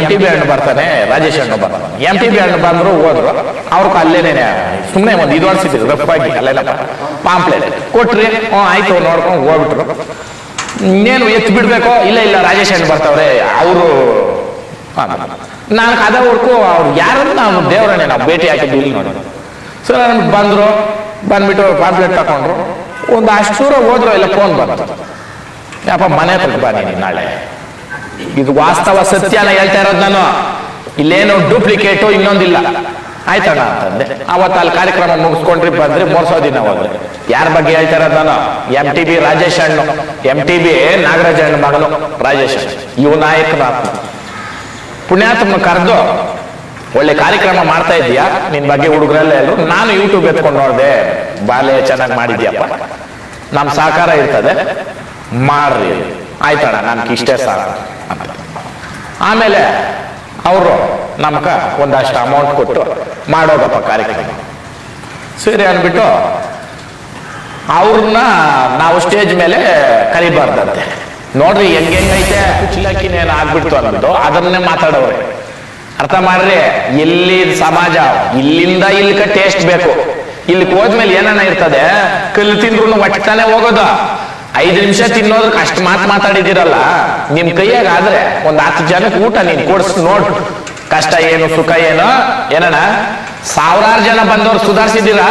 M T B ಹಣ್ಣು ಬರ್ತಾನೆ ರಾಜೇಶ್ ಹಣ್ಣು ಬರ್ತಾನೆ. ಎಂ ಟಿ ಬಿ ಹಣ್ಣು ಬಂದ್ರು ಹೋದ್ರು. ಅವ್ರಿಗೆ ಅಲ್ಲೇನೆ ಸುಮ್ಮನೆ ಒಂದು ಇದು ಅನ್ಸಿದ್ರು ರಫ್ ಆಗಿ ಅಲ್ಲೇನಪ್ಪ ಪಾಂಪ್ಲೆಟ್ ಕೊಟ್ರಿ ಹ್ಞೂ ಆಯ್ತು ನೋಡ್ಕೊಂಡು ಹೋಗ್ಬಿಟ್ರು. ಇನ್ನೇನು ಎತ್ತು ಬಿಡ್ಬೇಕೋ ಇಲ್ಲ ಇಲ್ಲ ರಾಜೇಶ್ ಹಣ್ಣು ಬರ್ತಾವ್ರೆ ಅವರು ನಾನು ಕದವರ್ಕು ಅವ್ರು ಯಾರನ್ನು ನಾನು ದೇವರನ್ನೇ ನಾವು ಭೇಟಿ ಹಾಕಿದ್ದು ಇಲ್ಲಿ ನೋಡಿ. ಸೊ ಬಂದ್ರು ಬಂದ್ಬಿಟ್ಟು ಪಾಂಪ್ಲೆಟ್ ತಗೊಂಡ್ರು ಒಂದು ಅಷ್ಟು ದೂರ ಹೋದ್ರು ಇಲ್ಲ ಫೋನ್ ಬಂತು. ಯಪ್ಪ ಮನೆ ಹತ್ರ ಬನ್ನಿ ನಾಳೆ. ಇದು ವಾಸ್ತವ ಸತ್ಯನ ಹೇಳ್ತಾ ಇರೋದು ನಾನು. ಇಲ್ಲೇನು ಡೂಪ್ಲಿಕೇಟು ಇನ್ನೊಂದಿಲ್ಲ. ಆಯ್ತಣ್ಣ ಅಂತಂದೆ. ಅವತ್ತು ಅಲ್ಲಿ ಕಾರ್ಯಕ್ರಮ ಮುಗಿಸ್ಕೊಂಡ್ರಿ, ಬಂದ್ರೆ ಮೋಸೋದಿನ ದಿನ ಹೋದ್ರೆ. ಯಾರ ಬಗ್ಗೆ ಹೇಳ್ತಾ ಇರೋದು ನಾನು? ಎಂ ಟಿ ಬಿ ರಾಜೇಶ್ ಹಣ್ಣು ಎಂ ಟಿ ಬಿ ನಾಗರಾಜ ಹಣ್ಣು ಮಗನು, ರಾಜೇಶ್ ಇವ ನಾಯಕನ ಪುಣ್ಯಾತ್ಮ ಕರೆದು ಒಳ್ಳೆ ಕಾರ್ಯಕ್ರಮ ಮಾಡ್ತಾ ಇದೀಯಾ ನಿನ್ ಬಗ್ಗೆ ಹುಡುಗರಲ್ಲೇ ಎಲ್ಲರೂ, ನಾನು ಯೂಟ್ಯೂಬ್ ಎತ್ಕೊಂಡು ನೋಡಿದೆ. ಬಾಲ್ಯ ಚೆನ್ನಾಗಿ ಮಾಡಿದ್ಯಪ್ಪ. ನಮ್ಮ ಸಹಕಾರ ಇರ್ತದೆ. ಮಾಡ್ರಿ ಆಯ್ತಣ್ಣ ನನ್ಗೆ ಇಷ್ಟೇ ಸಾಕು. ಆಮೇಲೆ ಅವರು ನಮ್ಗ ಒಂದಷ್ಟು ಅಮೌಂಟ್ ಕೊಟ್ಟು ಮಾಡೋದಪ್ಪ ಕಾರ್ಯಕ್ರಮ. ಸರಿ ಅಂದ್ಬಿಟ್ಟು ಅವ್ರನ್ನ ನಾವು ಸ್ಟೇಜ್ ಮೇಲೆ ಕರಿಬಾರ್ದಂತೆ. ನೋಡ್ರಿ ಹೆಂಗ್ ಹೆಂಗೈತೆ ಕುಚ್ಲಕ್ಕಿನೇನು ಆಗ್ಬಿಡ್ತು ಅನ್ನೋದು, ಅದನ್ನೇ ಮಾತಾಡೋರೆ ಅರ್ಥ ಮಾಡ್ರಿ, ಇಲ್ಲಿ ಸಮಾಜ, ಇಲ್ಲಿಂದ ಇಲ್ಲಿಕ ಟೇಸ್ಟ್ ಬೇಕು. ಇಲ್ಲಿ ಹೋದ್ಮೇಲೆ ಏನನ್ನ ಇರ್ತದೆ? ಕಲ್ಲು ತಿಂದ್ರು ಒಟ್ಟಾನೆ ಹೋಗೋದು. ಐದು ನಿಮಿಷ ತಿನ್ನೋದಕ್ಕೆ ಅಷ್ಟು ಮಾತು ಮಾತಾಡಿದಿರಲ್ಲ ನಿಮ್ ಕೈಯಾಗ ಆದ್ರೆ ಒಂದ್ ಹತ್ತು ಜನಕ್ಕೆ ಊಟ ನೀನ್ ಕೊಡ್ಸ್ ನೋಡ್. ಕಷ್ಟ ಏನು, ಸುಖ ಏನು? ಏನಣ್ಣ? ಸಾವಿರಾರು ಜನ ಬಂದವ್ರು ಸುಧಾರಿಸಿದಿರಾ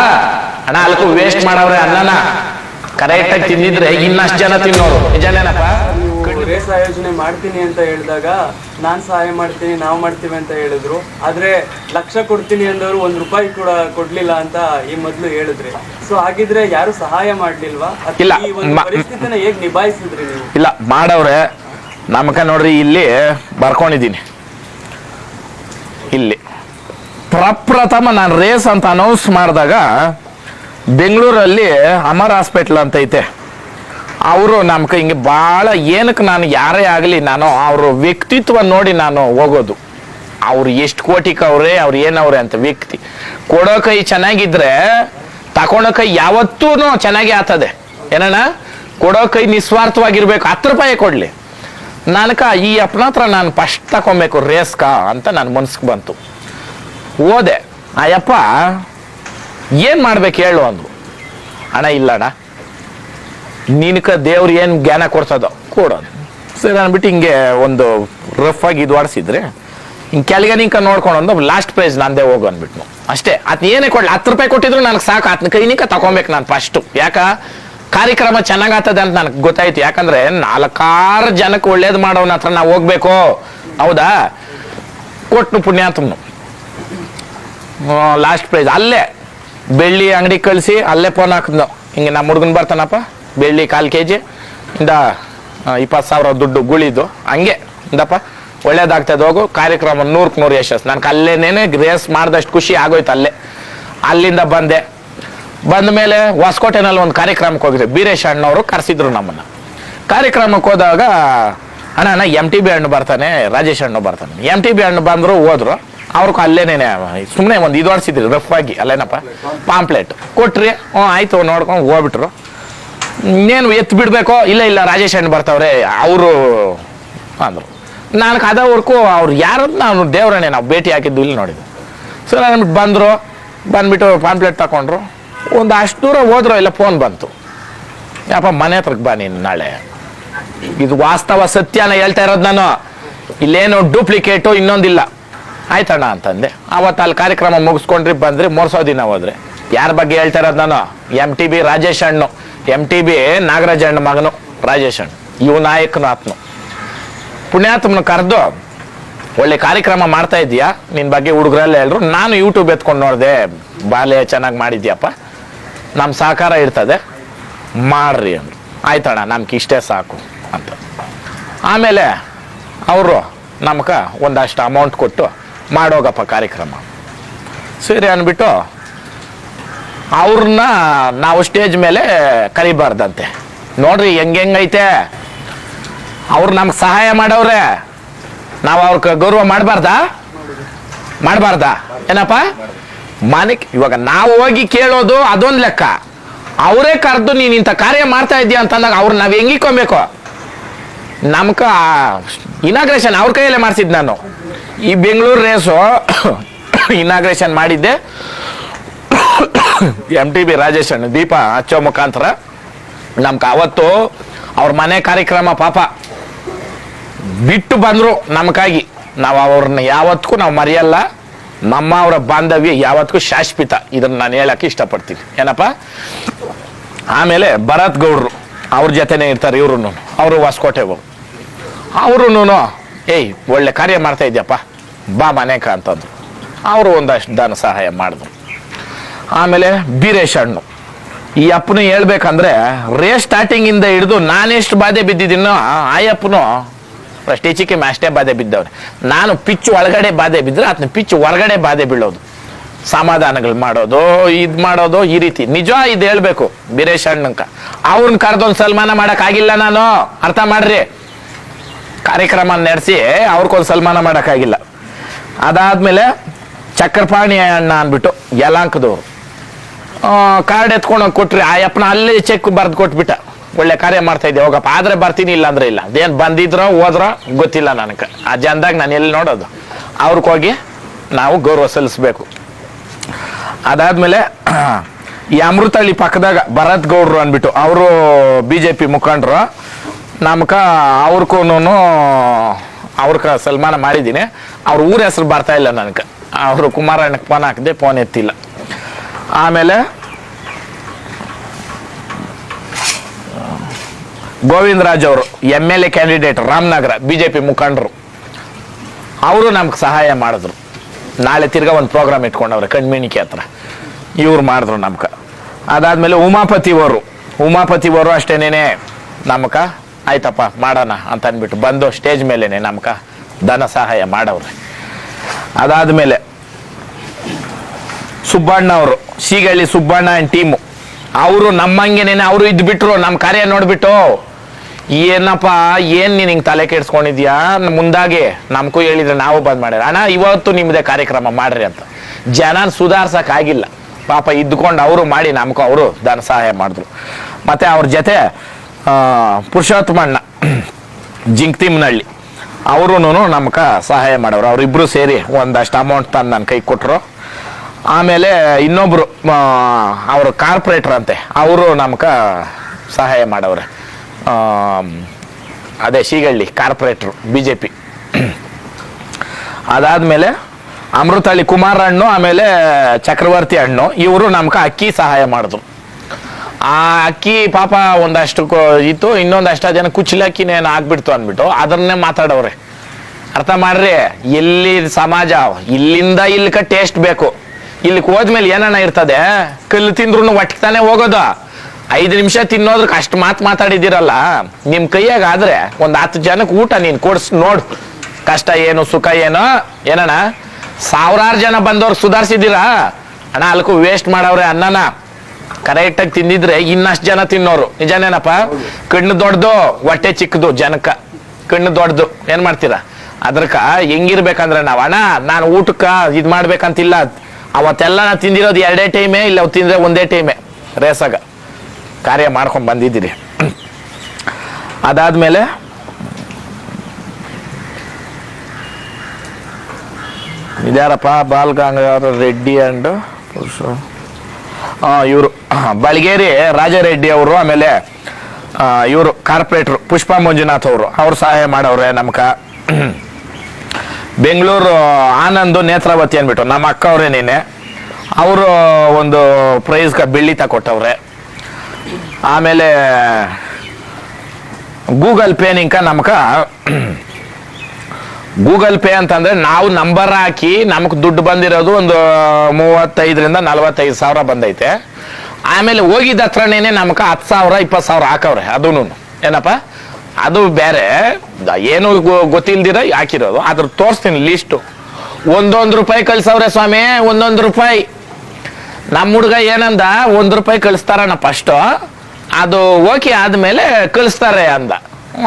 ಅಣ್ಣ, ಅಲ್ಕು ವೇಸ್ಟ್ ಮಾಡವ್ರೆ ಅನ್ನನ. ಕರೆಕ್ಟ್ ಆಗಿ ತಿಂದಿದ್ರೆ ಇನ್ನಷ್ಟು ಜನ ತಿನ್ನೋರು. ನಿಜನೇನಪ್ಪ? ರೇಸ್ ಆಯೋಜನೆ ಮಾಡ್ತೀನಿ ಅಂತ ಹೇಳಿದಾಗ ನಾನು ಸಹಾಯ ಮಾಡ್ತೀನಿ ನಾವು ಮಾಡ್ತೀವಿ ಅಂತ ಹೇಳಿದ್ರು. ಆದ್ರೆ ಲಕ್ಷ ಕೊಡ್ತೀನಿ ಅಂದವರು ಒಂದು ರೂಪಾಯಿ ಕೂಡ ಕೊಡ್ಲಿಲ್ಲ ಅಂತ ಈ ಮೊದಲು ಹೇಳಿದ್ರಿ. ಸೊ ಹಾಗಿದ್ರೆ ಯಾರು ಸಹಾಯ ಮಾಡ್ಲಿಲ್ವಾ? ಇಲ್ಲ, ಈ ಒಂದು ಪರಿಸ್ಥಿತಿನ ಹೇಗ್ ನಿಭಾಯಿಸಿದ್ರಿ ನೀವು? ಇಲ್ಲ ಮಾಡವ್ರೆ ನಮಕ ನೋಡ್ರಿ ಇಲ್ಲಿ ಬರ್ಕೊಂಡಿದ್ದೀನಿ. ಇಲ್ಲಿ. ಪ್ರಪ್ರಥಮ ನಾನು ರೇಸ್ ಅಂತ ಅನೌನ್ಸ್ ಮಾಡಿದಾಗ ಬೆಂಗಳೂರಲ್ಲಿ ಅಮರ್ ಹಾಸ್ಪಿಟ್ಲ್ ಅಂತ ಐತೆ. ಅವರು ನಮ್ಗೆ ಹಿಂಗೆ ಭಾಳ ಏನಕ್ಕೆ ನಾನು ಯಾರೇ ಆಗಲಿ ನಾನು ಅವರ ವ್ಯಕ್ತಿತ್ವ ನೋಡಿ ನಾನು ಹೋಗೋದು. ಅವ್ರು ಎಷ್ಟು ಕೋಟಿಕವ್ರೆ ಅವ್ರು ಏನವ್ರೆ ಅಂತ ವ್ಯಕ್ತಿ. ಕೊಡೋ ಕೈ ಚೆನ್ನಾಗಿದ್ರೆ ತಗೊಳೋ ಕೈ ಯಾವತ್ತೂ ಚೆನ್ನಾಗಿ ಆತದೆ ಏನಣ್ಣ? ಕೊಡೋ ಕೈ ನಿಸ್ವಾರ್ಥವಾಗಿರ್ಬೇಕು. ಹತ್ತು ರೂಪಾಯಿ ಕೊಡ್ಲಿ. ನನಕ ಈ ಅಪ್ಪನ ಹತ್ರ ನಾನು ಫಸ್ಟ್ ತಗೊಬೇಕು ರೇಸ್ಕ ಅಂತ ನನ್ನ ಮನ್ಸಿಗೆ ಬಂತು. ಹೋದೆ. ಆ ಯಪ್ಪ ಏನು ಮಾಡ್ಬೇಕು ಹೇಳು ಅಂದ್ರು ಅಣ್ಣ ಇಲ್ಲ ಅಣ್ಣ ನಿನಕ ದೇವ್ರು ಏನು ಜ್ಞಾನ ಕೊಡ್ಸೋದು? ಕೊಡೋದು. ಸರಿ ಅಂದ್ಬಿಟ್ಟು ಹಿಂಗೆ ಒಂದು ರಫ್ ಆಗಿ ಇದು ಆಡಿಸಿದ್ರೆ, ಹಿಂಗೆ ಕೆಳಗೆ ನಿಂಕ ನೋಡ್ಕೊಂಡು ಲಾಸ್ಟ್ ಪ್ರೈಸ್ ನಂದೇ ಹೋಗು ಅಂದ್ಬಿಟ್ಟು ಅಷ್ಟೇ ಅದ್ ಏನೇ ಕೊಡ್ಲಿ, ಹತ್ತು ರೂಪಾಯಿ ಕೊಟ್ಟಿದ್ರು ನನಗೆ ಸಾಕು ಆತ್ನ ಕೈ ನಿಂಕ ತಗೊಬೇಕು ನಾನು ಫಸ್ಟು ಯಾಕ? ಕಾರ್ಯಕ್ರಮ ಚೆನ್ನಾಗತ್ತದೆ ಅಂತ ನನಗೆ ಗೊತ್ತಾಯ್ತು. ಯಾಕಂದ್ರೆ ನಾಲ್ಕಾರು ಜನಕ್ಕೆ ಒಳ್ಳೇದು ಮಾಡೋನ ಹತ್ರ ನಾವು ಹೋಗ್ಬೇಕು. ಹೌದಾ? ಕೊಟ್ಟು ಪುಣ್ಯಾತ್ಮನು ಲಾಸ್ಟ್ ಪ್ರೈಸ್ ಅಲ್ಲೇ ಬೆಳ್ಳಿ ಅಂಗಡಿ ಕಳಿಸಿ, ಅಲ್ಲೇ ಫೋನ್ ಹಾಕಿದ್ನು. ಹಿಂಗೆ ನಮ್ಮ ಹುಡುಗನ್ ಬರ್ತಾನಪ್ಪ. ಬೆಳ್ಳಿ ಕಾಲು ಕೆ ಜಿ ಇಂದ ಇಪ್ಪತ್ತು ಸಾವಿರ ದುಡ್ಡು ಗುಳಿದು, ಹಂಗೆ, ಇಂದಪ್ಪ, ಒಳ್ಳೇದಾಗ್ತದೆ ಹೋಗು, ಕಾರ್ಯಕ್ರಮ ನೂರಕ್ಕೆ ನೂರು ಯಶಸ್ ನನಗೆ ಅಲ್ಲೇನೇ ರೇಸ್ ಮಾಡಿದಷ್ಟು ಖುಷಿ ಆಗೋಯ್ತು ಅಲ್ಲೇ. ಅಲ್ಲಿಂದ ಬಂದೆ. ಬಂದ ಮೇಲೆ ಹೊಸಕೋಟೆನಲ್ಲಿ ಒಂದು ಕಾರ್ಯಕ್ರಮಕ್ಕೆ ಹೋಗಿದ್ದೆ. ಬೀರೇಶ್ ಅಣ್ಣವರು ಕರೆಸಿದ್ರು ನಮ್ಮನ್ನು. ಕಾರ್ಯಕ್ರಮಕ್ಕೆ ಹೋದಾಗ, ಅಣ್ಣ ಅಣ್ಣ ಎಂ ಟಿ ಬಿ ಹಣ್ಣು ಬರ್ತಾನೆ, ರಾಜೇಶ್ ಹಣ್ಣು ಬರ್ತಾನೆ. ಎಂ ಟಿ ಬಿ ಹಣ್ಣು ಬಂದರು, ಹೋದ್ರು. ಅವ್ರಿಗೂ ಅಲ್ಲೇನೇನೆ ಸುಮ್ಮನೆ ಒಂದು ಇದು ಆಡಿಸಿದ್ರು ರಫ್ ಆಗಿ, ಅಲ್ಲೇನಪ್ಪ ಪಾಂಪ್ಲೆಟ್ ಕೊಟ್ರಿ ಹ್ಞೂ ಆಯಿತು, ನೋಡ್ಕೊಂಡು ಹೋಗ್ಬಿಟ್ರು. ಇನ್ನೇನು ಎತ್ತು ಬಿಡಬೇಕೋ? ಇಲ್ಲ ಇಲ್ಲ, ರಾಜೇಶ್ ಅಣ್ಣ ಬರ್ತಾವ್ರೆ, ಅವರು ಅಂದರು. ನಾನು ಕದವರ್ಕು ಅವ್ರು ಯಾರು ನಾನು ದೇವರನ್ನೇ ನಾವು ಭೇಟಿ ಹಾಕಿದ್ದು ಇಲ್ಲಿ ನೋಡಿದ್ದು. ಸೊ ನಾನು ಬಂದರು, ಬಂದುಬಿಟ್ಟು ಪಾಂಪ್ಲೆಟ್ ತಗೊಂಡ್ರು ಒಂದು ಅಷ್ಟು ದೂರ ಹೋದ್ರು, ಇಲ್ಲ ಫೋನ್ ಬಂತು. ಯಪ್ಪ ಮನೆ ಹತ್ರಕ್ಕೆ ಬನ್ನಿ ನೀನು ನಾಳೆ. ಇದು ವಾಸ್ತವ ಸತ್ಯನ ಹೇಳ್ತಾ ಇರೋದು ನಾನು. ಇಲ್ಲೇನು ಡೂಪ್ಲಿಕೇಟು ಇನ್ನೊಂದಿಲ್ಲ. ಆಯ್ತಣ್ಣ ಅಂತಂದೆ. ಅವತ್ತು ಅಲ್ಲಿ ಕಾರ್ಯಕ್ರಮ ಮುಗಿಸ್ಕೊಂಡ್ರಿ, ಬಂದ್ರಿ, ಮೂರ್ಸೋ ದಿನ ಹೋದ್ರೆ. ಯಾರ ಬಗ್ಗೆ ಹೇಳ್ತಾ ಇರೋದು ನಾನು? ಎಂ ಟಿ ಬಿ ರಾಜೇಶ್ ಹಣ್ಣು ಎಂ ಟಿ ಬಿ ನಾಗರಾಜ ಅಣ್ಣ ಮಗನು, ರಾಜೇಶ್ ಅಣ್ಣ. ಇವು ನಾಯಕನ ಆತ್ಮ. ಪುಣ್ಯಾತ್ಮನ ಕರೆದು ಒಳ್ಳೆ ಕಾರ್ಯಕ್ರಮ ಮಾಡ್ತಾ ಇದೀಯಾ ನಿನ್ನ ಬಗ್ಗೆ ಹುಡುಗರಲ್ಲ ಹೇಳಿದ್ರು ನಾನು ಯೂಟ್ಯೂಬ್ ಎತ್ಕೊಂಡು ನೋಡಿದೆ. ಬಾಲ್ಯ ಚೆನ್ನಾಗಿ ಮಾಡಿದ್ಯಪ್ಪ. ನಮ್ಮ ಸಹಕಾರ ಇರ್ತದೆ. ಮಾಡ್ರಿ ಅಂದ್ರು. ಆಯ್ತಣ್ಣ, ನಮ್ಗೆ ಇಷ್ಟೇ ಸಾಕು ಅಂತ. ಆಮೇಲೆ ಅವರು ನಮ್ಗೆ ಒಂದಷ್ಟು ಅಮೌಂಟ್ ಕೊಟ್ಟು ಮಾಡೋಗಪ್ಪ ಕಾರ್ಯಕ್ರಮ. ಸರಿ ಅಂದ್ಬಿಟ್ಟು ಅವ್ರನ್ನ ನಾವು ಸ್ಟೇಜ್ ಮೇಲೆ ಕರಿಬಾರ್ದಂತೆ. ನೋಡ್ರಿ, ಹೆಂಗ್ ಹೆಂಗೈತೆ ಅವ್ರು ನಮ್ಗೆ ಸಹಾಯ ಮಾಡವ್ರೆ. ನಾವು ಅವ್ರ ಗೌರವ ಮಾಡಬಾರ್ದಾ? ಮಾಡಬಾರ್ದ? ಏನಪ್ಪ? ಮಾನಿಕ್, ಇವಾಗ ನಾವು ಹೋಗಿ ಕೇಳೋದು ಅದೊಂದು ಲೆಕ್ಕ. ಅವರೇ ಕರೆದು ನೀನು ಇಂಥ ಕಾರ್ಯ ಮಾಡ್ತಾ ಇದೀಯ ಅಂತಂದಾಗ ಅವ್ರು ನಾವು ಹೆಂಗಿಕೊಬೇಕು ನಮ್ಗೆ ಇನಾಗ್ರೇಷನ್ ಅವ್ರ ಕೈಯಲ್ಲೇ ಮಾಡಿಸಿದ್ದು ನಾನು. ಈ ಬೆಂಗಳೂರು ರೇಸು ಇನಾಗ್ರೇಷನ್ ಮಾಡಿದ್ದೆ. ಎಂ ಟಿ ಬಿ ರಾಜೇಶ್ ಅಣ್ಣ, ದೀಪ ಹಚ್ಚೋ ಮುಖಾಂತರ. ನಮ್ಗೆ ಅವತ್ತು ಅವ್ರ ಮನೆ ಕಾರ್ಯಕ್ರಮ ಪಾಪ. ಬಿಟ್ಟು ಬಂದರು ನಮಗಾಗಿ ನಾವು ಅವ್ರನ್ನ ಯಾವತ್ತಿಗೂ ನಾವು ಮರೆಯಲ್ಲ. ನಮ್ಮ ಅವರ ಬಾಂಧವ್ಯ ಯಾವತ್ತಿಗೂ ಶಾಶ್ವತ. ಇದನ್ನು ನಾನು ಹೇಳಕ್ಕೆ ಇಷ್ಟಪಡ್ತೀನಿ. ಏನಪ್ಪ? ಆಮೇಲೆ ಭರತ್ ಗೌಡ್ರು, ಅವ್ರ ಜೊತೆನೇ ಇರ್ತಾರೆ ಇವ್ರು ಅವರು ಹೊಸಕೋಟೆ ಹೋಗಿ. ಅವರು ಏಯ್, ಒಳ್ಳೆ ಕಾರ್ಯ ಮಾಡ್ತಾ ಇದ್ಯಪ್ಪ. ಬಾ ಮನೆಕ ಅಂತಂದ್ರು ಅವರು ಒಂದಷ್ಟು ಧನ ಸಹಾಯ ಮಾಡಿದ್ರು. ಆಮೇಲೆ ಬೀರೇಶ್ ಹಣ್ಣು ಈ ಅಪ್ಪನ ಹೇಳ್ಬೇಕಂದ್ರೆ ರೇ ಸ್ಟಾರ್ಟಿಂಗಿಂದ ಹಿಡಿದು ನಾನೆಷ್ಟು ಬಾಧೆ ಬಿದ್ದಿದ್ದೀನೋ ಆ ಅಪ್ಪನು ಫಸ್ಟ್ ಈಚಿಕೆ ಅಷ್ಟೇ ಬಾಧೆ ಬಿದ್ದವ್ರೆ ನಾನು ಪಿಚ್ ಒಳಗಡೆ ಬಾಧೆ ಬಿದ್ದರೆ ಅದನ್ನ ಪಿಚ್ ಹೊರಗಡೆ ಬಾಧೆ ಬೀಳೋದು. ಸಮಾಧಾನಗಳು ಮಾಡೋದು, ಇದು ಮಾಡೋದು ಈ ರೀತಿ. ನಿಜ ಇದು ಹೇಳ್ಬೇಕು ಬೀರೇಶ್ ಅಣ್ಣಂಕ. ಅವ್ರನ್ನ ಕರೆದೊಂದು ಸನ್ಮಾನ ಮಾಡೋಕ್ಕಾಗಿಲ್ಲ ನಾನು. ಅರ್ಥ ಮಾಡ್ರಿ. ಕಾರ್ಯಕ್ರಮ ನಡೆಸಿ ಅವ್ರಿಗೊಂದು ಸನ್ಮಾನ ಮಾಡೋಕ್ಕಾಗಿಲ್ಲ. ಅದಾದಮೇಲೆ ಚಕ್ರಪಾಣಿ ಅಣ್ಣ ಅಂದ್ಬಿಟ್ಟು ಯಲಾಂಕದವ್ರು ಕಾರ್ಡ್ ಎತ್ಕೊಂಡು ಹೋಗಿ ಕೊಟ್ರಿ. ಆ ಯಪ್ಪನ ಅಲ್ಲೇ ಚೆಕ್ ಬರ್ದು ಕೊಟ್ಬಿಟ್ಟ. ಒಳ್ಳೆ ಕಾರ್ಯ ಮಾಡ್ತಾ ಇದ್ದೆ. ಹೋಗಪ್ಪ, ಆದ್ರೆ ಬರ್ತೀನಿ ಇಲ್ಲ ಅಂದ್ರೆ ಇಲ್ಲ. ಅದೇನು ಬಂದಿದ್ರೋ, ಹೋದ್ರ ಗೊತ್ತಿಲ್ಲ ನನಗೆ. ಆ ಜನದಾಗ ನಾನು ಎಲ್ಲಿ ನೋಡೋದು? ಅವ್ರಿಗೆ ಹೋಗಿ ನಾವು ಗೌರವ ಸಲ್ಲಿಸ್ಬೇಕು. ಅದಾದ್ಮೇಲೆ ಈ ಅಮೃತಹಳ್ಳಿ ಪಕ್ಕದಾಗ ಭರತ್ ಗೌಡ್ರು ಅಂದ್ಬಿಟ್ಟು, ಅವರು ಬಿ ಜೆ ಪಿ ಮುಖಂಡರು. ನಮ್ಕ ಅವ್ರಿಗೂ ಅವ್ರಕ ಸನ್ಮಾನ ಮಾಡಿದ್ದೀನಿ. ಅವ್ರ ಊರ ಹೆಸರು ಬರ್ತಾ ಇಲ್ಲ ನನಗೆ. ಅವರು ಕುಮಾರಣ್ಣಕ್ಕೆ ಫೋನ್ ಹಾಕಿದೆ ಫೋನ್ ಎತ್ತಿಲ್ಲ. ಆಮೇಲೆ ಗೋವಿಂದರಾಜ್ ಅವರು M L A candidate Ramanagara B J P ಮುಖಂಡರು. ಅವರು ನಮ್ಗೆ ಸಹಾಯ ಮಾಡಿದ್ರು. ನಾಳೆ ತಿರ್ಗಾ ಒಂದು ಪ್ರೋಗ್ರಾಮ್ ಇಟ್ಕೊಂಡವ್ರೆ ಕಣ್ಮಿಣಿಕೆ ಹತ್ರ. ಇವ್ರು ಮಾಡಿದ್ರು ನಮ್ಗೆ. ಅದಾದಮೇಲೆ ಉಮಾಪತಿ ಅವರು. ಉಮಾಪತಿ ಅವರು ಅಷ್ಟೇನೇನೆ ನಮ್ಕ ಆಯ್ತಪ್ಪ, ಮಾಡೋಣ ಅಂತ ಅಂದ್ಬಿಟ್ಟು ಬಂದು ಸ್ಟೇಜ್ ಮೇಲೇನೆ ನಮ್ಕ ಧನ ಸಹಾಯ ಮಾಡವ್ರೆ. ಅದಾದ್ಮೇಲೆ ಸುಬ್ಬಣ್ಣ ಅವರು, ಸೀಗಳ್ಳಿ ಸುಬ್ಬಣ್ಣ ಅಂಡ್ ಟೀಮು. ಅವರು ನಮ್ಮಂಗೆನೇನೆ ಅವರು ಇದ್ಬಿಟ್ರು ನಮ್ಮ ಕಾರ್ಯ ನೋಡ್ಬಿಟ್ಟು, ಏನಪ್ಪ, ಏನು ನೀನು ಹಿಂಗೆ ತಲೆ ಕೆಡಿಸ್ಕೊಂಡಿದ್ಯಾ? ಮುಂದಾಗೆ ನಮಗೂ ಹೇಳಿದ್ರೆ ನಾವು ಬಂದ್ ಮಾಡ್ಯಾರ. ಅಣ್ಣ, ಇವತ್ತು ನಿಮ್ಮದೇ ಕಾರ್ಯಕ್ರಮ ಮಾಡ್ರಿ ಅಂತ. ಜನನ ಸುಧಾರ್ಸೋಕ್ಕಾಗಿಲ್ಲ. ಪಾಪ ಇದ್ಕೊಂಡು ಅವರು ಮಾಡಿ ನಮಗೂ ಅವರು ಧನ ಸಹಾಯ ಮಾಡಿದ್ರು. ಮತ್ತು ಅವ್ರ ಜೊತೆ ಪುರುಷೋತ್ತಮಣ್ಣ ಜಿಂಕ್ತಿಮ್ನಳ್ಳಿ ಅವರು ನಮ್ಗೆ ಸಹಾಯ ಮಾಡೋರು. ಅವರಿಬ್ಬರು ಸೇರಿ ಒಂದಷ್ಟು ಅಮೌಂಟ್ ತಂದು ನನ್ನ ಕೈ ಕೊಟ್ಟರು ಆಮೇಲೆ ಇನ್ನೊಬ್ರು ಅವರು ಕಾರ್ಪೊರೇಟರ್ ಅಂತೆ. ಅವರು ನಮ್ಕ ಸಹಾಯ ಮಾಡವ್ರೆ. ಅದೇ Shigalli, corporator B J P ಅದಾದ್ಮೇಲೆ ಅಮೃತಹಳ್ಳಿ ಕುಮಾರ ಹಣ್ಣು ಆಮೇಲೆ ಚಕ್ರವರ್ತಿ ಹಣ್ಣು ಇವರು ನಮ್ಗೆ ಅಕ್ಕಿ ಸಹಾಯ ಮಾಡಿದ್ರು. ಆ ಅಕ್ಕಿ ಪಾಪ ಒಂದಷ್ಟು ಇತ್ತು, ಇನ್ನೊಂದಷ್ಟು ಜನ ಕುಚ್ಚಲಕ್ಕಿನೇ ಆಗ್ಬಿಡ್ತು ಅಂದ್ಬಿಟ್ಟು ಅದನ್ನೇ ಮಾತಾಡವ್ರೆ. ಅರ್ಥ ಮಾಡ್ರಿ, ಎಲ್ಲಿ ಸಮಾಜ, ಇಲ್ಲಿಂದ ಇಲ್ಲಿಕ ಟೇಸ್ಟ್ ಬೇಕು. ಇಲ್ಲಿಗೆ ಹೋದ್ಮೇಲೆ ಏನಣ್ಣ ಇರ್ತದೆ? ಕಲ್ಲು ತಿಂದ್ರು ಒಟ್ಟಿಗೆ ಹೋಗೋದು. ಐದು ನಿಮಿಷ ತಿನ್ನೋದಕ್ಕೆ ಅಷ್ಟು ಮಾತು ಮಾತಾಡಿದಿರಲ್ಲ ನಿಮ್ಮ ಕೈಯಾಗ ಆದ್ರೆ ಒಂದ್ ಹತ್ತು ಜನಕ್ಕೆ ಊಟ ನೀನು ಕೊಡ್ಸ್ ನೋಡು. ಕಷ್ಟ ಏನು, ಸುಖ ಏನು? ಏನಣ್ಣ? ಸಾವಿರಾರು ಜನ ಬಂದವ್ರು ಸುಧಾರಿಸಿದ್ದೀರಾ? ಅಣ್ಣ, ಅಲ್ಕು ವೇಸ್ಟ್ ಮಾಡವ್ರೆ ಅನ್ನನ. ಕರೆಕ್ಟಾಗಿ ತಿಂದಿದ್ರೆ ಇನ್ನಷ್ಟು ಜನ ತಿನ್ನೋರು. ನಿಜನೇನಪ್ಪ? ಕಣ್ಣು ದೊಡ್ಡದು, ಹೊಟ್ಟೆ ಚಿಕ್ಕದು ಜನಕ. ಕಣ್ಣು ದೊಡ್ಡದು. ಏನ್ ಮಾಡ್ತೀರಾ? ಅದ್ರಕ ಹೆಂಗಿರ್ಬೇಕಂದ್ರೆ ನಾವು, ಅಣ್ಣ, ನಾನು ಊಟಕ್ಕ ಇದು ಮಾಡ್ಬೇಕಂತಿಲ್ಲ. ಅವತ್ತೆಲ್ಲ ನಾ ತಿಂದಿರೋದು ಎರಡೇ ಟೈಮೇ, ಇಲ್ಲ ಅವು ತಿಂದರೆ ಒಂದೇ ಟೈಮೇ? ರೇಸಾಗ. ಕಾರ್ಯ ಮಾಡ್ಕೊಂಡು ಬಂದಿದ್ದೀರಿ. ಅದಾದಮೇಲೆ ಇದ್ಯಾರಪ್ಪ? ಬಾಲ್ ಗಂಗಾಧರ ರೆಡ್ಡಿ ಆ್ಯಂಡ್ ಇವರು. ಬಳ್ಗೇರಿ ರಾಜಾರೆಡ್ಡಿ ಅವರು, ಆಮೇಲೆ ಇವರು ಕಾರ್ಪೊರೇಟ್ರು, ಪುಷ್ಪ ಮಂಜುನಾಥ್ ಅವರು. ಅವ್ರು ಸಹಾಯ ಮಾಡವ್ರೆ ನಮ್ಕ. ಬೆಂಗಳೂರು ಆನಂದ್ ನೇತ್ರಾವತಿ ಅಂದ್ಬಿಟ್ಟು, ನಮ್ಮ ಅಕ್ಕ ಅವರೇ ನೀನೆ ಅವರು ಒಂದು ಪ್ರೈಸ್ಗೆ ಬೆಳ್ಳಿ ತಗೊಟ್ಟವ್ರೆ ಆಮೇಲೆ ಗೂಗಲ್ ಪೇ ನಿಂಕ ನಮ್ಕ ಗೂಗಲ್ ಪೇ ಅಂತಂದ್ರೆ ನಾವು ನಂಬರ್ ಹಾಕಿ ನಮಗೆ ದುಡ್ಡು ಬಂದಿರೋದು ಒಂದು ಮೂವತ್ತೈದರಿಂದ ನಲವತ್ತೈದು ಸಾವಿರ ಬಂದೈತೆ. ಆಮೇಲೆ ಹೋಗಿದ್ದ ಹತ್ರನೇ ನಮ್ಗೆ ಹತ್ತು ಸಾವಿರ, ಇಪ್ಪತ್ತು ಸಾವಿರ ಹಾಕವ್ರೆ ಅದೂ ಏನಪ್ಪ? ಅದು ಬೇರೆ. ಏನು ಗೊತ್ತಿಲ್ದಿರ ಹಾಕಿರೋದು. ಅದ್ರ ತೋರಿಸ್ತೀನಿ ಲೀಸ್ಟು ಒಂದೊಂದು ರೂಪಾಯಿ ಕಳ್ಸವ್ರೆ ಸ್ವಾಮಿ, ಒಂದೊಂದು ರೂಪಾಯಿ. ನಮ್ಮ ಹುಡುಗ ಏನಂದ, ಒಂದು ರೂಪಾಯಿ ಕಳಿಸ್ತಾರಣ ಫಸ್ಟು ಅದು ಓಕೆ ಆದ್ಮೇಲೆ ಕಳಿಸ್ತಾರೆ ಅಂದ.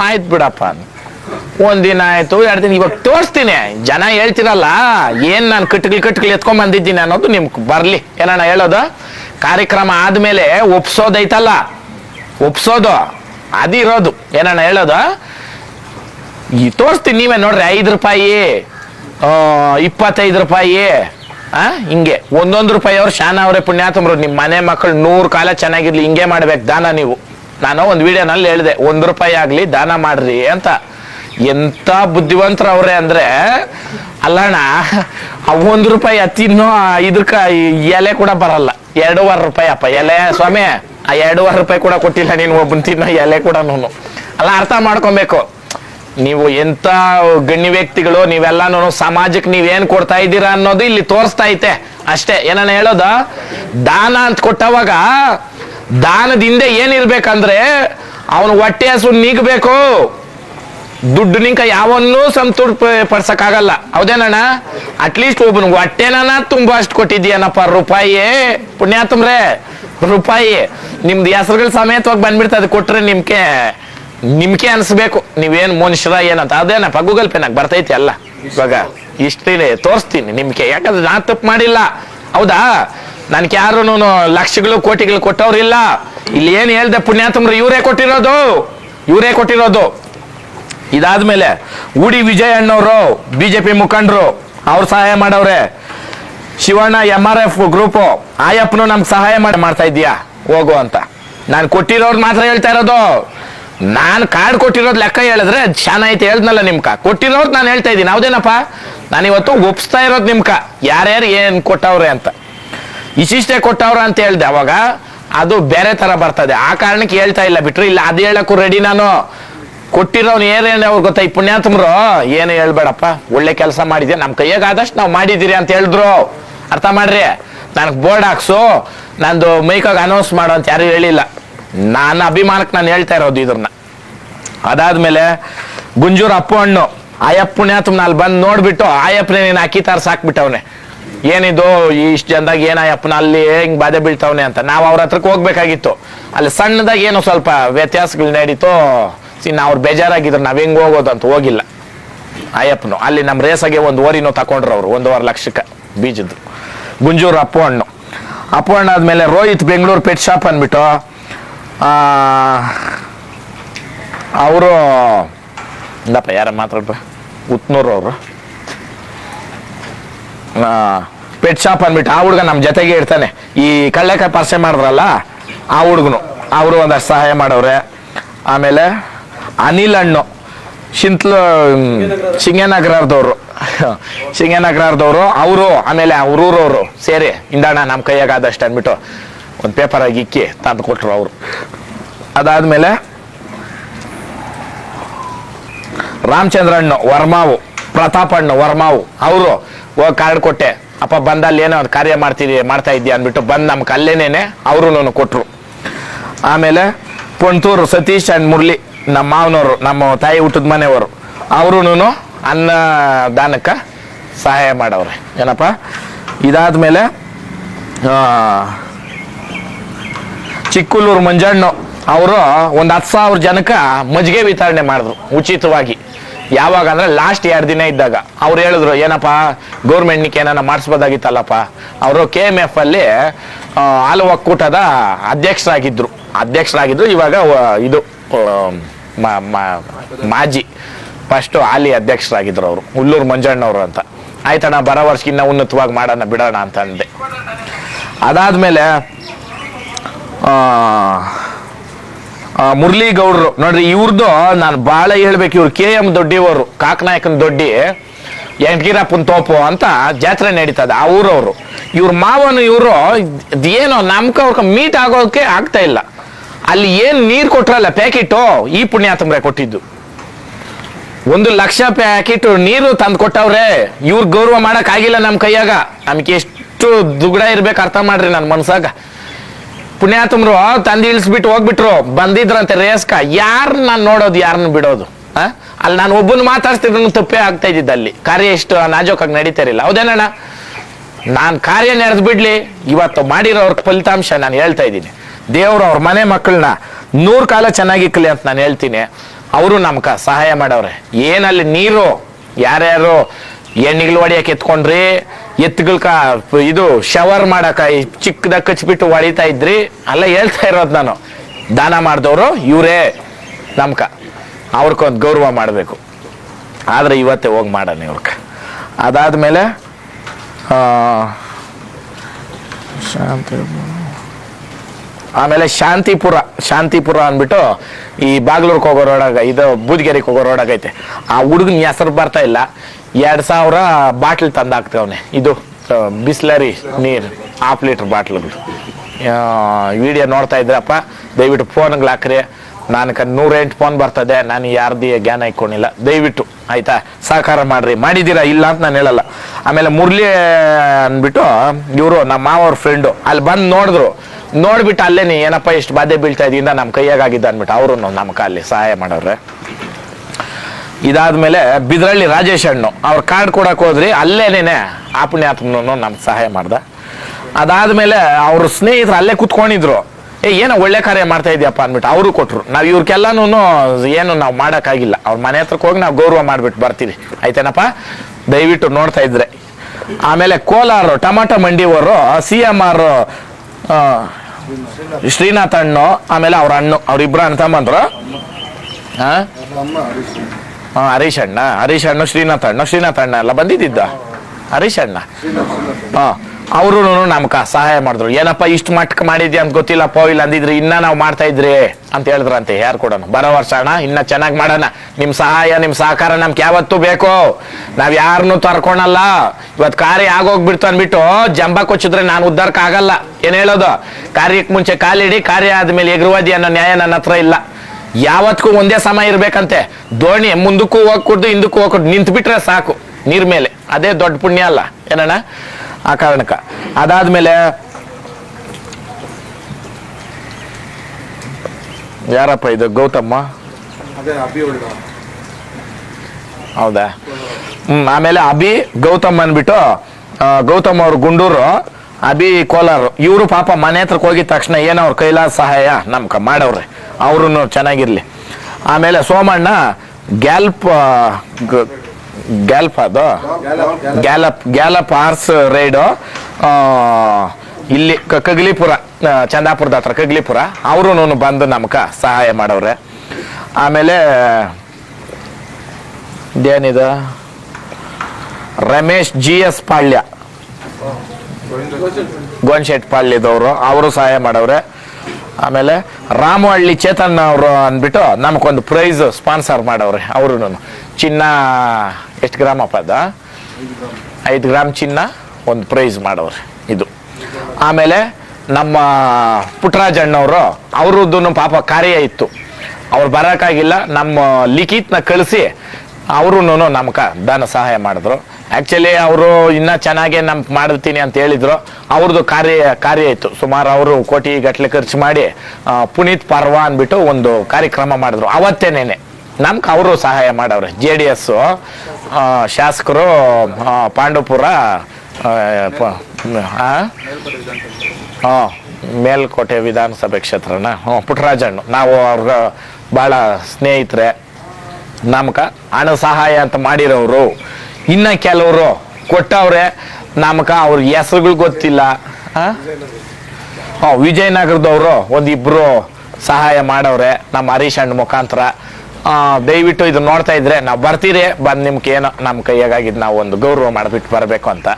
ಆಯ್ತು ಬಿಡಪ್ಪ ಅಂದ. ಒಂದಿನ ಆಯ್ತು, ಎರಡು ದಿನ, ಇವಾಗ ತೋರಿಸ್ತೀನಿ. ಜನ ಹೇಳ್ತಿರಲ್ಲ, ಏನು ನಾನು ಕಟ್ಕಲಿ ಕಟ್ಕಲಿ ಎತ್ಕೊಂಡ್ ಬಂದಿದ್ದೀನಿ ಅನ್ನೋದು ನಿಮ್ಗೆ ಬರಲಿ. ಏನಣ್ಣ ಹೇಳೋದು? ಕಾರ್ಯಕ್ರಮ ಆದಮೇಲೆ ಒಪ್ಸೋದೈತಲ್ಲ. ಒಪ್ಸೋದು. ಅದಿರೋದು. ಏನಣ್ಣ ಹೇಳೋದು? ಈ ತೋರಿಸ್ತೀನಿ ನೀವೇ ನೋಡ್ರಿ, ಐದು ರೂಪಾಯಿ ಇಪ್ಪತ್ತೈದು ರೂಪಾಯಿ, ಆ, ಹಿಂಗೆ. ಒಂದೊಂದು ರೂಪಾಯಿ ಅವ್ರು ಶಾನ ಅವರೇ ಪುಣ್ಯಾತಮ್ರು ನಿಮ್ಮ ಮನೆ ಮಕ್ಕಳು ನೂರು ಕಾಲ ಚೆನ್ನಾಗಿರ್ಲಿ, ಹಿಂಗೆ ಮಾಡ್ಬೇಕು, ದಾನ ನೀವು. ನಾನು ಒಂದು ವಿಡಿಯೋನಲ್ಲಿ ಹೇಳಿದೆ, ಒಂದು ರೂಪಾಯಿ ಆಗಲಿ, ದಾನ ಮಾಡ್ರಿ ಅಂತ. ಎಂಥ ಬುದ್ಧಿವಂತರು ಅವರೇ ಅಂದರೆ, ಅಲ್ಲಣ್ಣ, ಆ ಒಂದು ರೂಪಾಯಿ ಅತ್ತಿನ್ನೂ ಇದಕ್ಕೆ ಎಲೆ ಕೂಡ ಬರಲ್ಲ. ಎರಡೂವರೆ ರೂಪಾಯಿ ಅಪ್ಪ, ಎಲೆ, ಸ್ವಾಮಿ. ಆ ಎರಡೂವರೆ ರೂಪಾಯಿ ಕೂಡ ಕೊಟ್ಟಿಲ್ಲ, ನೀನು ಒಬ್ಬನ್ ತಿನ್ನೋ ಎಲೆ ಕೂಡ ಅಲ್ಲ, ಅರ್ಥ ಮಾಡ್ಕೊಬೇಕು. ನೀವು ಎಂತ ಗಣ್ಯ ವ್ಯಕ್ತಿಗಳು, ನೀವೆಲ್ಲಾನು ಸಮಾಜಕ್ಕೆ ನೀವೇನು ಕೊಡ್ತಾ ಇದ್ದೀರಾ ಅನ್ನೋದು ಇಲ್ಲಿ ತೋರಿಸ್ತಾ ಐತೆ. ಅಷ್ಟೇ, ಏನನ್ನ ಹೇಳೋದ? ದಾನ ಅಂತ ಕೊಟ್ಟವಾಗ ದಾನದಿಂದ ಏನಿರ್ಬೇಕಂದ್ರೆ, ಅವನು ಹೊಟ್ಟೆ ಹಸು ನೀಗಬೇಕು. ದುಡ್ಡು ನಿಂಕ ಯಾವನ್ನೂ ಸಂತೃಪ್ತಿ ಪಡ್ಸಕ್ಕಾಗಲ್ಲ ಹೌದೇನಣ್ಣ ಅಟ್ಲೀಸ್ಟ್ ಒಬ್ಬನ ಹೊಟ್ಟೆನ ತುಂಬಾ ಅಷ್ಟು ಕೊಟ್ಟಿದ್ಯಾನಪ್ಪ ರೂಪಾಯಿ. ಪುಣ್ಯಾತಮ್ರೆ. ರೂಪಾಯಿ ನಿಮ್ದು ಹೆಸರುಗಳ ಸಮೇತವಾಗಿ ಬಂದ್ಬಿಡ್ತದೆ ಕೊಟ್ರೆ ನಿಮ್ಗೆ ನಿಮ್ಗೆ ಅನ್ಸ್ಬೇಕು. ನೀವೇನು ಮನುಷ್ಯರ ಏನಂತ, ಅದೇನಪ್ಪ ಗೂಗಲ್ ಪೇನಾಗ ಬರ್ತೈತಿ ಅಲ್ಲ. ಇವಾಗ ಇಷ್ಟಿದೆ ತೋರಿಸ್ತೀನಿ ನಿಮ್ಗೆ. ಯಾಕಂದ್ರೆ ನಾ ತಪ್ಪು ಮಾಡಿಲ್ಲ. ಹೌದಾ? ನನ್ಗೆ ಯಾರು ಲಕ್ಷಗಳು, ಕೋಟಿಗಳು ಕೊಟ್ಟವ್ರಿಲ್ಲ. ಇಲ್ಲಿ ಏನ್ ಹೇಳ್ದೆ ಪುಣ್ಯಾತಮ್ರು, ಇವರೇ ಕೊಟ್ಟಿರೋದು. ಇವರೇ ಕೊಟ್ಟಿರೋದು. ಇದಾದ್ಮೇಲೆ ಉಡಿ ವಿಜಯ್ ಅಣ್ಣವರು ಬಿಜೆಪಿ ಮುಖಂಡರು, ಅವ್ರು ಸಹಾಯ ಮಾಡವ್ರೆ. Shivanna M R F group ಆಯಪ್ಪನು ನಮ್ಗೆ ಸಹಾಯ ಮಾಡಿ ಮಾಡ್ತಾ ಇದೀಯಾ ಹೋಗು ಅಂತ. ನಾನು ಕೊಟ್ಟಿರೋರು ಮಾತ್ರ ಹೇಳ್ತಾ ಇರೋದು. ನಾನು ಕಾರ್ಡ್ ಕೊಟ್ಟಿರೋದು ಲೆಕ್ಕ ಹೇಳಿದ್ರೆ ಐತೆ ಹೇಳ್ದ್ನಲ್ಲ ನಿಮ್ಕ. ಕೊಟ್ಟಿರೋದು ನಾನು ಹೇಳ್ತಾ ಇದ್ದೀನಿ. ನಾನು ಇವತ್ತು ಒಪ್ಸ್ತಾ ಇರೋದು ನಿಮ್ಕ. ಯಾರ್ಯಾರು ಏನು ಕೊಟ್ಟವ್ರೆ ಅಂತ. ಇಶಿಷ್ಟೇ ಕೊಟ್ಟವ್ರ ಅಂತ ಹೇಳ್ದೆ ಅವಾಗ. ಅದು ಬೇರೆ ತರ ಬರ್ತದೆ. ಆ ಕಾರಣಕ್ಕೆ ಹೇಳ್ತಾ ಇಲ್ಲ ಬಿಟ್ರೆ. ಇಲ್ಲ, ಅದು ಹೇಳಕ್ಕೂ ರೆಡಿ ನಾನು. ಕೊಟ್ಟಿರೋನು ಏನೇನು ಅವ್ರು ಗೊತ್ತಾ? ಈ ಪುಣ್ಯಾತ್ಮರು ಏನು ಹೇಳ್ಬೇಡಪ್ಪ? ಒಳ್ಳೆ ಕೆಲಸ ಮಾಡಿದ್ಯಾ? ನಮ್ಮ ಕೈಯಾಗ ಆದಷ್ಟು ನಾವು ಮಾಡಿದ್ದೀರಿ ಅಂತ ಹೇಳಿದ್ರು. ಅರ್ಥ ಮಾಡ್ರಿ? ನನಗೆ ಬೋರ್ಡ್ ಹಾಕ್ಸು, ನಂದು ಮೈಕಾಗ ಅನೌನ್ಸ್ ಮಾಡು ಅಂತ ಯಾರು ಹೇಳಿಲ್ಲ. ನಾನು ಅಭಿಮಾನಕ್ಕೆ ನಾನು ಹೇಳ್ತಾ ಇರೋದು ಇದ್ರನ್ನ. ಅದಾದ್ಮೇಲೆ ಗುಂಜೂರು ಅಪ್ಪು ಹಣ್ಣು ಆಯಪ್ಪ ಪುಣ್ಯಾತ್ಮನ ಅಲ್ಲಿ ಬಂದು ನೋಡ್ಬಿಟ್ಟು ಆಯಪ್ಪನೇ ನೀನು ಅಕ್ಕಿ ತಾರ ಸಾಕ್ಬಿಟ್ಟವನೆ ಏನಿದು? ಇಷ್ಟು ಜನದಾಗ ಏನಾಯಪ್ಪನ ಅಲ್ಲಿ ಹೆಂಗ್ ಬಾಧೆ ಬೀಳ್ತಾವನೆ ಅಂತ. ನಾವು ಅವ್ರ ಹತ್ರಕ್ಕೆ ಹೋಗ್ಬೇಕಾಗಿತ್ತು. ಅಲ್ಲಿ ಸಣ್ಣದಾಗ ಏನು ಸ್ವಲ್ಪ ವ್ಯತ್ಯಾಸಗಳು ನಡೀತು. ಸಿನ್ನ ಅವ್ರು ಬೇಜಾರಾಗಿದ್ರು, ನಾವ್ ಹೆಂಗ್ ಹೋಗೋದು ಅಂತ ಹೋಗಿಲ್ಲ. ಅಯ್ಯಪ್ಪನು, ಅಲ್ಲಿ ನಮ್ಮ ರೇಸಾಗೆ ಒಂದು ಓರಿನೋ ತಕೊಂಡ್ರು ಅವರು, ಒಂದೂವರೆ ಲಕ್ಷಕ್ಕೆ ಬೀಜದ್ದು. ಗುಂಜೂರು ಅಪ್ಪು ಹಣ್ಣು ಅಪ್ಪು ಹಣ್ಣು ಆದ್ಮೇಲೆ ರೋಹಿತ್ ಬೆಂಗಳೂರು ಪೆಟ್ ಶಾಪ್ ಅಂದ್ಬಿಟ್ಟು ಅವರು ಇಂದಪ್ಪ ಯಾರ ಮಾತಾಡ್ಪ ಉತ್ನೂರು ಅವರು. ಪೆಟ್ ಶಾಪ್ ಅಂದ್ಬಿಟ್ಟು, ಆ ಹುಡುಗ ನಮ್ಮ ಜೊತೆಗೆ ಇರ್ತಾನೆ. ಈ ಕಳ್ಳೆಕಾಯಿ ಪರಿಚಯ ಮಾಡಿದ್ರಲ್ಲ, ಆ ಹುಡುಗನು, ಅವರು ಒಂದಷ್ಟು ಸಹಾಯ ಮಾಡವ್ರೆ ಆಮೇಲೆ ಅನಿಲ್ ಹಣ್ಣು ಶಿಂತ್ಲು ಶಿಂಗನಗರದವರು. ಶಿಂಗನಗರದವರು, ಅವರು, ಆಮೇಲೆ ಅವ್ರೂರವರು ಸೇರಿ ಇಂದಣ್ಣ ನಮ್ಮ ಕೈಯಾಗ ಆದಷ್ಟು ಅಂದ್ಬಿಟ್ಟು ಒಂದು ಪೇಪರಾಗಿ ಇಕ್ಕಿ ತಂದು ಕೊಟ್ಟರು ಅವರು. ಅದಾದಮೇಲೆ ರಾಮಚಂದ್ರ ಹಣ್ಣು ವರ್ಮಾವು, ಪ್ರತಾಪ್ ಹಣ್ಣು ವರ್ಮಾವು, ಅವರು ಹೋಗಿ ಕಾರ್ಡ್ ಕೊಟ್ಟೆ. ಅಪ್ಪ, ಬಂದಲ್ಲಿ ಏನೋ ಒಂದು ಕಾರ್ಯ ಮಾಡ್ತೀರಿ ಮಾಡ್ತಾ ಇದ್ದೀಯ ಅಂದ್ಬಿಟ್ಟು ಬಂದು ನಮ್ಗೆ ಅಲ್ಲೇನೇ ಅವರು ಕೊಟ್ರು. ಆಮೇಲೆ ಪೊಣ್ತೂರು ಸತೀಶ್ ಅಂಡ್ ಮುರಳಿ ನಮ್ಮ ಮಾವನವರು, ನಮ್ಮ ತಾಯಿ ಊಟದ ಮನೆಯವರು ಅವರು ಅನ್ನ ದಾನಕ್ಕೆ ಸಹಾಯ ಮಾಡವ್ರೆ. ಏನಪ್ಪ? ಇದಾದ ಮೇಲೆ ಚಿಕ್ಕುಲ್ಲೂರು ಮಂಜಣ್ಣು ಅವರು ಒಂದು ಹತ್ತು ಸಾವಿರ ಜನಕ್ಕೆ ಮಜ್ಜಿಗೆ ವಿತರಣೆ ಮಾಡಿದ್ರು, ಉಚಿತವಾಗಿ. ಯಾವಾಗ ಅಂದರೆ ಲಾಸ್ಟ್ ಎರಡು ದಿನ ಇದ್ದಾಗ. ಅವ್ರು ಹೇಳಿದ್ರು, ಏನಪ್ಪ ಗೌರ್ಮೆಂಟ್ನಿಗೆ ಏನಾರ ಮಾಡಿಸ್ಬೋದಾಗಿತ್ತಲ್ಲಪ್ಪ? ಅವರು ಕೆ ಎಂ ಎಫ್ ಅಲ್ಲಿ ಹಾಲು ಒಕ್ಕೂಟದ ಅಧ್ಯಕ್ಷರಾಗಿದ್ದರು ಅಧ್ಯಕ್ಷರಾಗಿದ್ರು, ಇವಾಗ ಇದು. ಮಾಜಿ. ಫಸ್ಟು ಹಾಲಿ ಅಧ್ಯಕ್ಷರಾಗಿದ್ರು ಅವರು. ಹುಲ್ಲೂರು ಮಂಜಣ್ಣವರು ಅಂತ. ಆಯ್ತಣ್ಣ ಬರೋ ವರ್ಷಕ್ಕಿನ್ನ ಉನ್ನತವಾಗಿ ಮಾಡೋಣ, ಬಿಡೋಣ ಅಂತ ಅಂದೆ. ಅದಾದಮೇಲೆ ಮುರಳಿ ಗೌಡ್ರು ನೋಡ್ರಿ ಇವ್ರದ್ದು ನಾನು ಭಾಳ ಹೇಳ್ಬೇಕು, ಇವ್ರು ಕೆ ಎಂ ದೊಡ್ಡಿಯವರು, ಕಾಕನಾಯಕನ ದೊಡ್ಡಿ ಎಂಟಗಿರಪ್ಪನ ತೋಪು ಅಂತ ಜಾತ್ರೆ ನಡೀತದೆ, ಆ ಊರವರು. ಇವ್ರ ಮಾವನು ಇವರು ಏನೋ ನಮ್ಕ ಮೀಟ್ ಆಗೋಕೆ ಆಗ್ತಾ ಇಲ್ಲ. ಅಲ್ಲಿ ಏನ್ ನೀರು ಕೊಟ್ರಲ್ಲ ಪ್ಯಾಕೆಟು, ಈ ಪುಣ್ಯಾತಂಬ್ರೆ ಕೊಟ್ಟಿದ್ದು. ಒಂದು ಲಕ್ಷ ಪ್ಯಾಕೆಟ್ ನೀರು ತಂದು ಕೊಟ್ಟವ್ರೆ, ಇವ್ರ ಗೌರವ ಮಾಡಕ್ ಆಗಿಲ್ಲ ನಮ್ಮ ಕೈಯಾಗ. ನಮ್ಗೆ ಎಷ್ಟು ದುಗ್ಡ ಇರ್ಬೇಕು ಅರ್ಥ ಮಾಡ್ರಿ ನನ್ನ ಮನ್ಸಾಗ. ಪುಣ್ಯಾತಮ್ರು ತಂದು ಇಳಿಸ್ಬಿಟ್ಟು ಹೋಗ್ಬಿಟ್ರು. ಬಂದಿದ್ರಂತೆ ರೇಸ್ಕ. ಯಾರು ನಾನು ನೋಡೋದು ಯಾರನ್ನ ಬಿಡೋದು? ಅಲ್ಲಿ ನಾನು ಒಬ್ಬನ ಮಾತಾಡ್ತಿದ್ರು ತಪ್ಪೇ ಆಗ್ತಾ ಇದ್ದಿದ್ದು ಅಲ್ಲಿ. ಕಾರ್ಯ ಎಷ್ಟು ನಾಜೋಕಾಗಿ ನಡೀತಾ ಇರಲಿಲ್ಲ. ಹೌದೇನಣ್ಣ? ನಾನು ಕಾರ್ಯ ನೆರೆದು ಬಿಡ್ಲಿ. ಇವತ್ತು ಅವ್ರ ಫಲಿತಾಂಶ ನಾನು ಹೇಳ್ತಾ ಇದ್ದೀನಿ. ದೇವ್ರು ಅವ್ರ ಮನೆ ಮಕ್ಕಳನ್ನ ನೂರು ಕಾಲ ಚೆನ್ನಾಗಿ ಚೆನ್ನಾಗಿಕ್ಕಲಿ ಅಂತ ನಾನು ಹೇಳ್ತೀನಿ. ಅವರು ನಮ್ಕ ಸಹಾಯ ಮಾಡವ್ರೆ. ಏನಲ್ಲಿ ನೀರು, ಯಾರ್ಯಾರು ಎಣ್ಣಿಗಳು ಹೊಡಿಯಕ್ಕೆ ಎತ್ಕೊಂಡ್ರಿ ಎತ್ತುಗಳ್ಕ ಇದು ಶವರ್ ಮಾಡಕ ಚಿಕ್ಕದಾಗ ಕಚ್ಬಿಟ್ಟು ಹೊಡಿತಾ ಇದ್ರಿ, ಅಲ್ಲ ಹೇಳ್ತಾ ಇರೋದು ನಾನು. ದಾನ ಮಾಡಿದವರು ಇವರೇ ನಮ್ಕ. ಅವ್ರಿಗೊಂದು ಗೌರವ ಮಾಡಬೇಕು. ಆದ್ರೆ ಇವತ್ತೇ ಹೋಗಿ ಮಾಡೋಣ ಇವ್ರಕ. ಅದಾದಮೇಲೆ ಶಾಂತಿ ಆಮೇಲೆ ಶಾಂತಿಪುರ ಶಾಂತಿಪುರ ಅಂದ್ಬಿಟ್ಟು ಈ ಬಾಗ್ಲೂರ್ಗೆ ಹೋಗೋ ರೋಡಾಗ ಇದು ಬೂದಿಗೆರೆಗೆ ಹೋಗೋ ರೋಡಾಗೈತೆ ಆ ಹುಡುಗನ ಹೆಸರು ಬರ್ತಾ ಇಲ್ಲ. ಎರಡು ಸಾವಿರ ಬಾಟ್ಲ್ ತಂದು ಹಾಕ್ತವನೆ ಇದು ಬಿಸ್ಲರಿ ನೀರು ಹಾಫ್ ಲೀಟ್ರ್ ಬಾಟ್ಲ್ಗಳು. ವಿಡಿಯೋ ನೋಡ್ತಾ ಇದ್ರಪ್ಪ, ದಯವಿಟ್ಟು ಫೋನ್ಗಳು ಹಾಕ್ರಿ. ನಾನು ಕ ನೂರೆಂಟು ಫೋನ್ ಬರ್ತದೆ, ನಾನು ಯಾರ್ದು ಜ್ಞಾನ ಇಕ್ಕೊಂಡಿಲ್ಲ ದಯವಿಟ್ಟು, ಆಯಿತಾ? ಸಹಕಾರ ಮಾಡ್ರಿ. ಮಾಡಿದ್ದೀರಾ ಇಲ್ಲ ಅಂತ ನಾನು ಹೇಳಲ್ಲ. ಆಮೇಲೆ ಮುರಳಿ ಅಂದ್ಬಿಟ್ಟು ಇವರು ನಮ್ಮ ಮಾವವ್ರ ಫ್ರೆಂಡು ಅಲ್ಲಿ ಬಂದು ನೋಡಿದ್ರು. ನೋಡ್ಬಿಟ್ಟು ಅಲ್ಲೇನೆ ಏನಪ್ಪ ಎಷ್ಟು ಬಾಧೆ ಬೀಳ್ತಾ ಇದೀಯಿಂದ ನಮ್ಮ ಕೈಯಾಗಿದ್ದ ಅಂದ್ಬಿಟ್ಟು ಅವರು ನಮ್ಮ ಅಲ್ಲಿ ಸಹಾಯ ಮಾಡವ್ರೆ ಇದಾದ್ಮೇಲೆ ಬಿದ್ರಳ್ಳಿ ರಾಜೇಶ್ ಹಣ್ಣು ಅವ್ರ ಕಾರ್ಡ್ ಕೊಡಕ್ ಹೋದ್ರಿ ಆಪಣೆ ಆಪುಣ್ಯಾತ್ಮನು ನಮ್ಗೆ ಸಹಾಯ ಮಾಡ್ದ. ಅದಾದ್ಮೇಲೆ ಅವ್ರ ಸ್ನೇಹಿತರು ಅಲ್ಲೇ ಕುತ್ಕೊಂಡಿದ್ರು. ಏ, ಏನೋ ಒಳ್ಳೆ ಕಾರ್ಯ ಮಾಡ್ತಾ ಇದೆಯಪ್ಪ ಅಂದ್ಬಿಟ್ಟು ಅವರು ಕೊಟ್ಟರು ನಾವು ಇವ್ರಿಗೆಲ್ಲಾನು ಏನು ನಾವು ಮಾಡೋಕ್ಕಾಗಿಲ್ಲ. ಅವ್ರ ಮನೆ ಹತ್ರಕ್ಕೆ ಹೋಗಿ ನಾವು ಗೌರವ ಮಾಡ್ಬಿಟ್ಟು ಬರ್ತೀವಿ. ಆಯ್ತೇನಪ್ಪ? ದಯವಿಟ್ಟು ನೋಡ್ತಾ ಇದ್ರೆ. ಆಮೇಲೆ ಕೋಲಾರ ಟೊಮಾಟೊ ಮಂಡಿಯವರು ಸಿ ಎಂ ಆರ್ ಶ್ರೀನಾಥ್ ಅಣ್ಣು, ಆಮೇಲೆ ಅವ್ರ ಅಣ್ಣು, ಅವ್ರಿಬ್ರು ಅಣ್ಣ ತಮ್ಮಂದ್ರು ಹಾ ಹರೀಶ್ ಅಣ್ಣ ಹರೀಶ್ ಅಣ್ಣ ಶ್ರೀನಾಥ್ ಅಣ್ಣ ಶ್ರೀನಾಥ್ ಅಣ್ಣ ಎಲ್ಲ ಬಂದಿದ್ದ ಹರೀಶ್ ಅಣ್ಣ. ಹಾ ಅವರು ನಮ್ಗೆ ಸಹಾಯ ಮಾಡಿದ್ರು. ಏನಪ್ಪ ಇಷ್ಟು ಮಟ್ಟಕ್ಕೆ ಮಾಡಿದ್ಯಾ ಅಂತ ಗೊತ್ತಿಲ್ಲಪ್ಪ, ಇಲ್ಲ ಅಂದಿದ್ರೆ ಇನ್ನ ನಾವು ಮಾಡ್ತಾ ಇದ್ರಿ ಅಂತ ಹೇಳಿದ್ರಂತೆ ಯಾರು ಕೊಡೋಣ ಬರೋ ವರ್ಷ ಅಣ್ಣ, ಇನ್ನ ಚೆನ್ನಾಗಿ ಮಾಡೋಣ. ನಿಮ್ ಸಹಾಯ, ನಿಮ್ ಸಹಕಾರ ನಮ್ಗೆ ಯಾವತ್ತೂ ಬೇಕು. ನಾವು ಯಾರನ್ನು ತರ್ಕೊಳಲ್ಲ. ಇವತ್ತು ಕಾರ್ಯ ಆಗೋಗ್ಬಿಡ್ತು ಅಂದ್ಬಿಟ್ಟು ಜಂಬ ಕೊಚ್ಚಿದ್ರೆ ನಾನು ಉದ್ದಾರಕ್ಕೆ ಆಗಲ್ಲ ಏನ್ ಹೇಳೋದು? ಕಾರ್ಯಕ್ಕೆ ಮುಂಚೆ ಕಾಲಿಡಿ, ಕಾರ್ಯ ಆದ್ಮೇಲೆ ಎಗ್ರವಾದಿ ಅನ್ನೋ ನ್ಯಾಯ ನನ್ನ ಹತ್ರ ಇಲ್ಲ. ಯಾವತ್ತಿಗೂ ಒಂದೇ ಸಮಯ ಇರಬೇಕಂತೆ. ದೋಣಿ ಮುಂದಕ್ಕೂ ಹೋಗ್ಕೊಡ್ದು, ಹಿಂದಕ್ಕೂ ಹೋಗ್ಕೊಡ್ದು ನಿಂತು ಬಿಟ್ರೆ ಸಾಕು ನೀರ್ ಮೇಲೆ. ಅದೇ ದೊಡ್ಡ ಪುಣ್ಯ ಅಲ್ಲ. ಏನಣ್ಣ? ಆ ಕಾರಣಕ್ಕೆ. ಅದಾದ್ಮೇಲೆ ಯಾರಪ್ಪ ಇದು? ಗೌತಮ್ಮ? ಹೌದಾ? ಹ್ಮ್ ಆಮೇಲೆ ಅಭಿ ಗೌತಮ್ ಅಂದ್ಬಿಟ್ಟು ಗೌತಮ್ ಅವ್ರು ಗುಂಡೂರು ಅಭಿ ಕೋಲಾರ. ಇವರು ಪಾಪ ಮನೆ ಹತ್ರಕ್ಕೆ ಹೋಗಿದ ತಕ್ಷಣ ಏನವ್ರ ಅವ್ರ ಕೈಲಾದ ಸಹಾಯ ನಮ್ಕ ಮಾಡವ್ರೆ. ಅವ್ರು ಚೆನ್ನಾಗಿರ್ಲಿ. ಆಮೇಲೆ ಸೋಮಣ್ಣ ಗ್ಯಾಲ್ಪ್ ಗ್ಯಾಲ್ಪ್ ಅದು? ಗ್ಯಾಲಪ್ ಗ್ಯಾಲಪ್ ಆರ್ಸ್ ರೈಡು ಇಲ್ಲಿ ಕಗ್ಲಿಪುರ ಚಂದಾಪುರದ ಹತ್ರ ಕಗ್ಲಿಪುರ. ಅವರು ಬಂದು ನಮ್ಗೆ ಸಹಾಯ ಮಾಡವ್ರೆ. ಆಮೇಲೆ ಇದೇನಿದ? Ramesh G S Palya. ಗೋನ್ಶೆಟ್ ಪಾಳ್ಯದವರು ಅವರು ಸಹಾಯ ಮಾಡವ್ರೆ. ಆಮೇಲೆ ರಾಮಹಳ್ಳಿ ಚೇತನ್ ಅವರು ಅಂದ್ಬಿಟ್ಟು ನಮಗೊಂದು ಪ್ರೈಸ್ ಸ್ಪಾನ್ಸರ್ ಮಾಡವ್ರೆ ಅವರು ಚಿನ್ನ ಎಷ್ಟು ಗ್ರಾಮ ಅದ? ಐದು ಗ್ರಾಮ್ ಚಿನ್ನ, ಒಂದು ಪ್ರೈಸ್ ಮಾಡವ್ರೆ, ಇದು. ಆಮೇಲೆ ನಮ್ಮ ಪುಟ್ಟರಾಜಣ್ಣವರು ಅವ್ರದ್ದು ಪಾಪ ಕಾರ್ಯ ಇತ್ತು. ಅವ್ರು ಬರೋಕ್ಕಾಗಿಲ್ಲ, ನಮ್ಮ ಲಿಖಿತ್ನ ಕಳಿಸಿ ಅವರು ನಮ್ಗೆ ದಾನ ಸಹಾಯ ಮಾಡಿದ್ರು. ಆ್ಯಕ್ಚುಲಿ ಅವರು ಇನ್ನೂ ಚೆನ್ನಾಗಿ ನಮ್ ಮಾಡ್ತೀನಿ ಅಂತ ಹೇಳಿದ್ರು. ಅವ್ರದ್ದು ಕಾರ್ಯ ಕಾರ್ಯ ಇತ್ತು. ಸುಮಾರು ಅವರು ಕೋಟಿ ಗಟ್ಟಲೆ ಖರ್ಚು ಮಾಡಿ ಪುನೀತ್ ಪರ್ವ ಅಂದ್ಬಿಟ್ಟು ಒಂದು ಕಾರ್ಯಕ್ರಮ ಮಾಡಿದ್ರು. ಅವತ್ತೇನೇನೆ? ನಮ್ಗೆ ಅವರು ಸಹಾಯ ಮಾಡವ್ರೆ. ಜೆ ಡಿ ಎಸ್ಸು ಶಾಸಕರು ಪಾಂಡವಪುರ? ಹಾಂ ಮೇಲ್ಕೋಟೆ ವಿಧಾನಸಭೆ ಕ್ಷೇತ್ರನ. ಹ್ಞೂ ಪುಟ್ಟರಾಜಣ್ಣ ನಾವು ಅವ್ರ ಭಾಳ ಸ್ನೇಹಿತರೆ. ನಮ್ಗೆ ಹಣ ಸಹಾಯ ಅಂತ ಮಾಡಿರೋರು. ಇನ್ನ ಕೆಲವರು ಕೊಟ್ಟವ್ರೆ ನಮಕ ಅವ್ರ ಹೆಸರುಗಳು ಗೊತ್ತಿಲ್ಲ. ಹಾಂ, ವಿಜಯನಗರದವರು ಒಂದಿಬ್ರು ಸಹಾಯ ಮಾಡವ್ರೆ, ನಮ್ಮ ಹರೀಶ್ ಅಣ್ಣ ಮುಖಾಂತರ. ದಯವಿಟ್ಟು ಇದು ನೋಡ್ತಾ ಇದ್ರೆ ನಾವು ಬರ್ತೀರಿ, ಬಂದು ನಿಮ್ಗೆ ಏನೋ ನಮ್ಮ ಕೈಯಾಗಿದ್ದು ನಾವು ಒಂದು ಗೌರವ ಮಾಡಿಬಿಟ್ಟು ಬರಬೇಕು ಅಂತ.